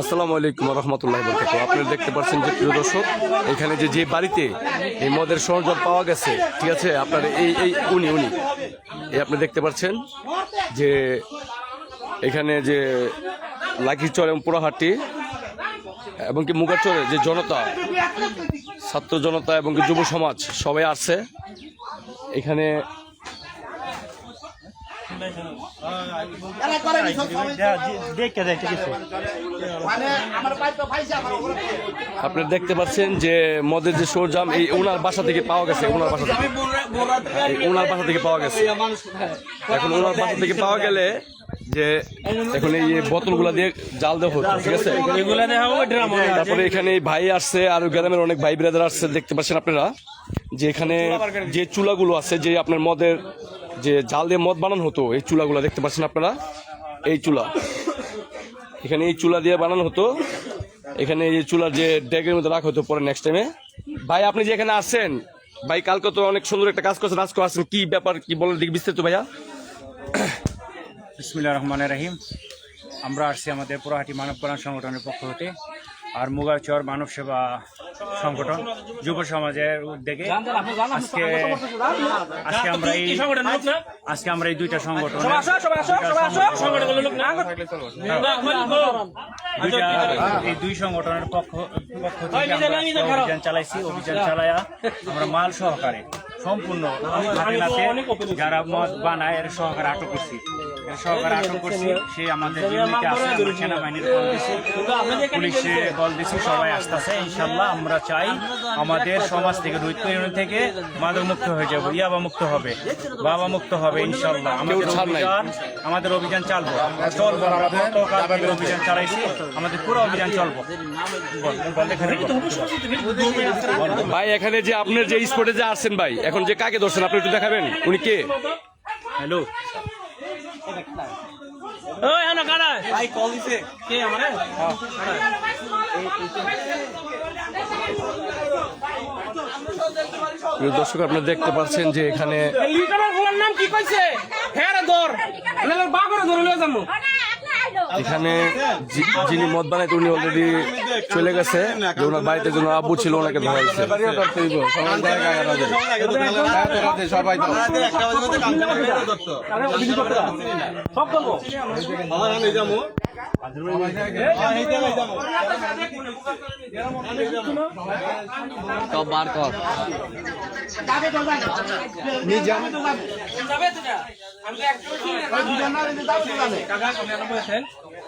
আসসালামু আলাইকুম রহমতুল্লাহ বরকাত আপনারা দেখতে পাচ্ছেন যে প্রিয় দর্শক, এখানে যে যে বাড়িতে এই মদের সরঞ্জাম পাওয়া গেছে, ঠিক আছে, আপনার এই এই উনি উনি, এই আপনি দেখতে পাচ্ছেন যে এখানে যে লাকিচর এবং পোড়াহাটি এবং কি মুগাচরে যে জনতা, ছাত্র জনতা এবং যুব সমাজ সবাই আসছে। এখানে আছে আপনারা দেখতে পাচ্ছেন যে মদের যে সরঞ্জাম এই ওনার বাসা থেকে পাওয়া গেছে ওনার বাসা থেকে। ওনার বাসা থেকে পাওয়া গেছে। এখন ওনার বাসা থেকে পাওয়া গেলে যে এখন এই বোতলগুলা দিয়ে জাল দেওয়া হতো ঠিক আছে? তারপরে এখানে ভাই আসছে আর গ্রামের অনেক ভাই ব্রাদার আসছে দেখতে পাচ্ছেন আপনারা? যে এখানে যে চুলাগুলো আছে যে আপনার মদের যে জাল দিয়ে মদ বানানো হতো এই চুলাগুলো দেখতে পাচ্ছেন আপনারা? এই চুলা। এখানে এই চুলা দিয়ে বানানো হতো। এখানে এই চুলার যে ড্যাগের মধ্যে রাখা হতো পরে নেক্সট টাইমে ভাই আপনি যে এখানে আসছেন ভাই কালকে তো অনেক সুন্দর একটা কাজ করছেন আজকে আসছেন কি ব্যাপার কি বলেন দিক বিস্তারিত ভাইয়া? বিসমিল্লাহ রহমান রাহিম। আমরা আসছি আমাদের পুরাহাটি মানব কল্যাণ সংগঠনের পক্ষ হতে। আর মুগারচর মানব সেবা সংগঠন যুব সমাজের উদ্যোগে আজকে আজকে আমরা এই আজকে আমরা এই দুইটা সংগঠন এই দুই সংগঠনের পক্ষ পক্ষ থেকে অভিযান চালাইছি। অভিযান চালায়া আমরা মাল সহকারে সম্পূর্ণ যারা মদ বানায় এর সহকারে আটক করছি। এর সহকারে আটক করছি সে আমাদের ইউনিটে আছে সেনাবাহিনীর কল দিছি। পুলিশে কল দিছি সবাই আসতেছে ইনশাল্লাহ আমরা চাই আমাদের সমাজ থেকে দৈত্য ইউনিট থেকে মাদক মুক্ত হয়ে যাব ইয়াবা মুক্ত হবে বাবা মুক্ত হবে ইনশাল্লাহ। আমাদের অভিযান আমাদের অভিযান চালবো। চলবো আমরা অভিযান চালাইছি আমাদের পুরো অভিযান চলবো। ভাই এখানে যে আপনার যে স্পটে যে আসছেন ভাই এখন যে কাকে ধরছেন আপনি একটু দেখাবেন? উনি কে? হ্যালো। প্রিয় দর্শক আপনারা দেখতে পাচ্ছেন যে এখানে লিটারের নাম কি কইছে? হ্যাঁ ধর নাহলে বাগরে ধরে লয়ে যাব। এখানে যিনি মদ বানাইতে উনি অলরেডি চলে গেছে। ওনার বাড়িতে যে আব্বু ছিল ওনাকে ধরাইছে হয়েছে। সব যাবে তো যা। আমি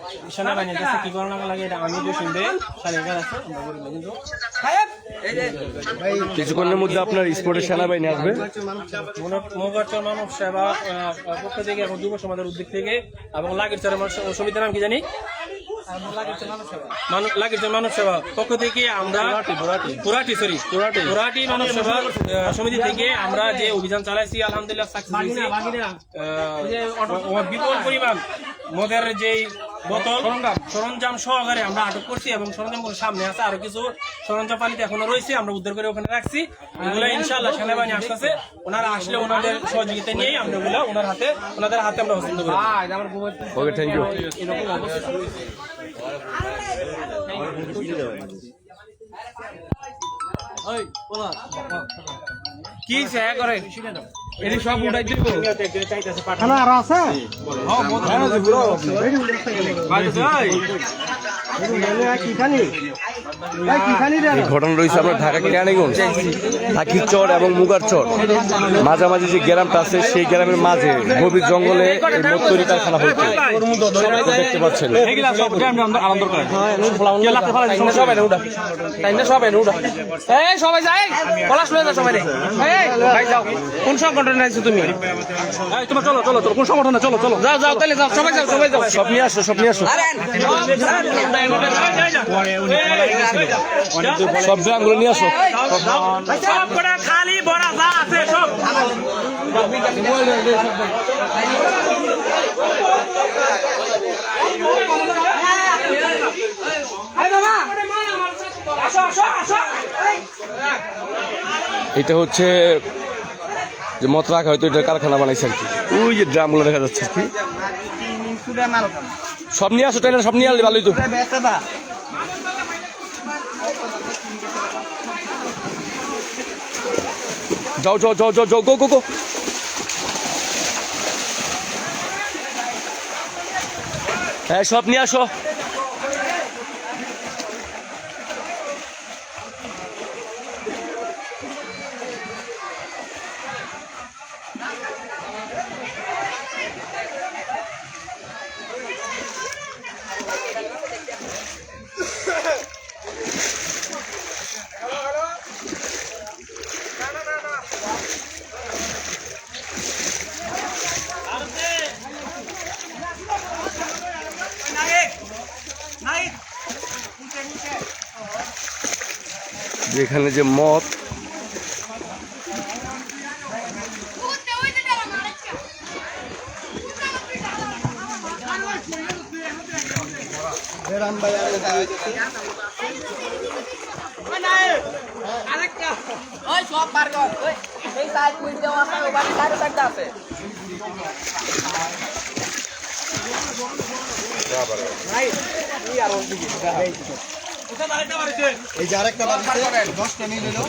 একদম সেনাবাহিনীর কি করানো লাগে এটা আমি যে শুনবে সারিকার আছে আমরা বলি কিন্তু কিছুক্ষণের মধ্যে আপনার স্পোর্টের সেনাবাহিনী আসবে। মোগাচর মানব সেবা পক্ষ থেকে এবং যুব সমাজের উদ্যোগ থেকে এবং লাগের সমিতির নাম কি জানি? মানব- লাগের মানব সেবা পক্ষ থেকে আমরা পুরাটি সরি পুরাটি মানব সেবা সমিতি থেকে আমরা যে অভিযান চালাইছি আলহামদুলিল্লাহ সাকসেস বিপুল পরিমাণ। মদের যে বোতল সরঞ্জাম। সহকারে আমরা আটক করছি এবং সরঞ্জামগুলো সামনে আছে। আরও কিছু সরঞ্জাম পানিতে এখনও রয়েছে আমরা উদ্ধার করে ওখানে রাখছি। এগুলো ইনশাআল্লাহ সেনাবাহিনী আসতেছে। ওনারা আসলে ওনাদের সহযোগিতা নিয়েই আমরা ওগুলো ওনার হাতে ওনাদের হাতে আমরা হস্তান্তর করি ওকে থ্যাংক ইউ কি সে করে? এটি সব উঠাই দিব। এই ঘটনা রয়েছে আপনার ঢাকা কেরানীগঞ্জ ঢাকির চর এবং মুগার চর মাঝামাঝি যে গ্রামটা আছে সেই গ্রামের মাঝে গভীর জঙ্গলে এই মদ তৈরি কারখানা হচ্ছে দেখতে পাচ্ছেন সবাই না উঠা তাই না সবাই না উঠা এই সবাই যাই পলাশ লয়ে যাও সবাই ভাই যাও কোন সংগঠনে আছো তুমি তোমার চলো চলো চলো কোন সংগঠনে চলো চলো যাও যাও তাহলে যাও সবাই যাও সবাই যাও সব নিয়ে আসো সব নিয়ে আসো সব গ্রামগুলো নিয়ে আসো। খালি বড়া যা আছে সব এটা হচ্ছে যে মত রাখা হয়তো এটা কারখানা বানাইছে আর কি। ওই যে ড্রামগুলো দেখা যাচ্ছে আর কি। সব নিয়ে আসো ট্রেনে সব নিয়ে আসলে ভালোই তো। যাও যাও যাও যাও যাও গো গো গো। হ্যাঁ সব নিয়ে আসো। যেখানে যে মদ। ওই সব পার কর। ওই এই যে আরেকটা বাড়িতে দশটা মিল এলো